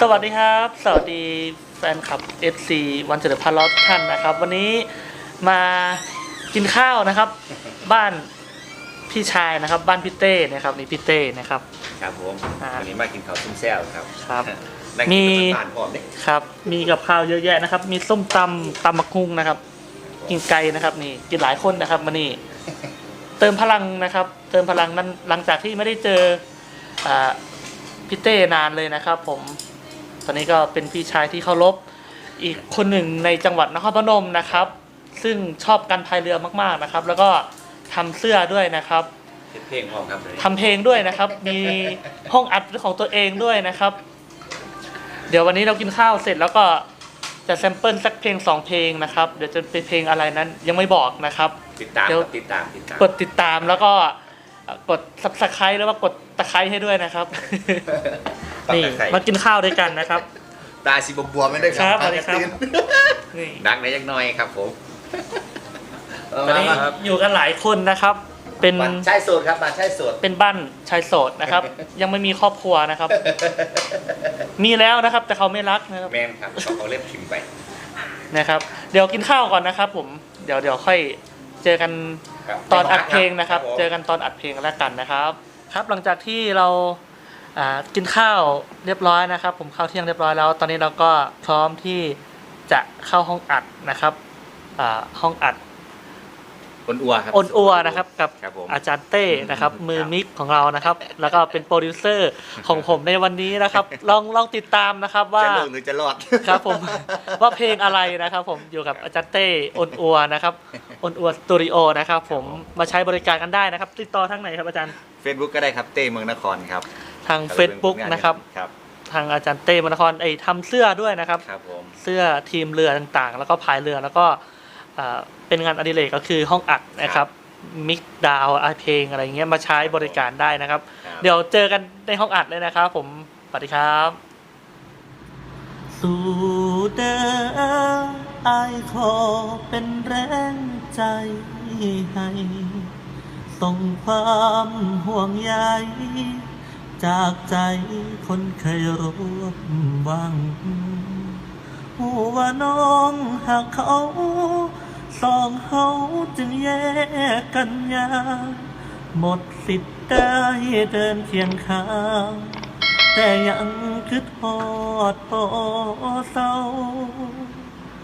สวัสดีครับ สวัสดีแฟนคลับ FC วันเฉลิมพันล้อทุกท่านนะครับ วันนี้มากินข้าวนะครับ บ้านพี่ชายนะครับ บ้านพี่เต้นะครับนี่พี่เต้นะครับ ครับผมอ่า วันนี้มากินข้าวซุ้มแซวครับครับ นั่งมีกินกับทานพร้อมเนี่ยครับ มีกับข้าวเยอะแยะนะครับ มีส้มตำตำมะกุ้งนะครับ กินไก่นะครับนี่กินหลายคนนะครับมานี่เติมพลังนะครับ เติมพลังนั้นหลังจากที่ไม่ได้เจออ่า พี่เต้นานเลยนะครับ ผม ตอนนี้ก็เป็นพี่ชายที่เคารพอีกคนหนึ่งในจังหวัดนครพนมนะครับ ซึ่งชอบการพายเรือมากๆนะครับ แล้วก็ทำเสื้อด้วยนะครับเฮ็ดเพลงพร้อมครับเลยทำเพลงด้วยนะครับ มีห้องอัดของตัวเองด้วยนะครับ เดี๋ยววันนี้เรากินข้าวเสร็จแล้วก็จะแซมเปิลสักเพลงสองเพลงนะครับ เดี๋ยวจะเป็นเพลงอะไรนั้นยังไม่บอกนะครับ ติดตามเดี๋ยวครับติดตามติดตามกดติดตามแล้วก็เอ่อ กด subscribe แล้วก็กดตะไคร้ให้ด้วยนะครับปักนี่ตะไคร้ มากินข้าวด้วยกันนะครับ ตาสีบวมๆไม่ได้คครัรับบสวัสดีครับ นี่ดังได้ยังน้อยครับผมเอาตอนมานี้มาครับอยู่กันหลายคนนะครับ เป็นบัตรใช่โสดครับบัตรใช่โสดเป็นบ้านชายโสดนะครับ ยังไม่มีครอบครัวนะครับ มีแล้วนะครับ แต่เขาไม่รักนะครับแมนครับเขาเอาเล็บพิมพ์ไปนะครับ เดี๋ยวกินข้าวก่อนนะครับ ผมเดี๋ยวเดี๋ยวค่อยเจอกัน ครับตอนอัดเพลงนะครับ ผมเจอกันตอนอัดเพลงแล้วกันนะครับ ครับหลังจากที่เราอ่ากินข้าวเรียบร้อยนะครับ ผมเข้าวเที่ยงเรียบร้อยแล้ว ตอนนี้เราก็พร้อมที่จะเข้าห้องอัดนะครับอ่าห้องอัด อนอัวครับ อนอัวนะครับกับครับผมอาจารย์เต้นะครับครับ มือมิกของเรานะครับ แล้วก็เป็นโปรดิวเซอร์ของผมในวันนี้นะครับ ลองลองติดตามนะครับว่าจะลงหรือจะรอดครับผมว่าเพลงอะไรนะครับ ผมอยู่กับอาจารย์เต้อนอัวนะครับอนอัวสตูดิโอนะครับ ผมมาใช้บริการกันได้นะครับ ติดต่อทางไหนครับอาจารย์ Facebook ก็ได้ครับเต้เมืองนครครับ ทาง Facebook นะครับครับทางอาจารย์เต้มนครไอ้ทำเสื้อด้วยนะครับครับผมเสื้อทีมเรือต่างๆ แล้วก็พายเรือแล้วก็อ่า เป็นงานอดิเรกก็คือห้องอัดนะครับมิกดาวเพลงอะไรเงี้ยมาใช้บริการได้นะครับครับเดี๋ยวเจอกันในห้องอัดเลยนะครับ ผมสวัสดีครับสู่เดิมไอายขอเป็นแรงใจให้ส่งความห่วงใยจากใจคนเคยร่วมหวังหัวาน้องหากเขา สองเขาจึงแยกกันยากหมดสิทธิ์ได้เดินเคียงข้าง แต่ยังคิดทอดปอเศร้า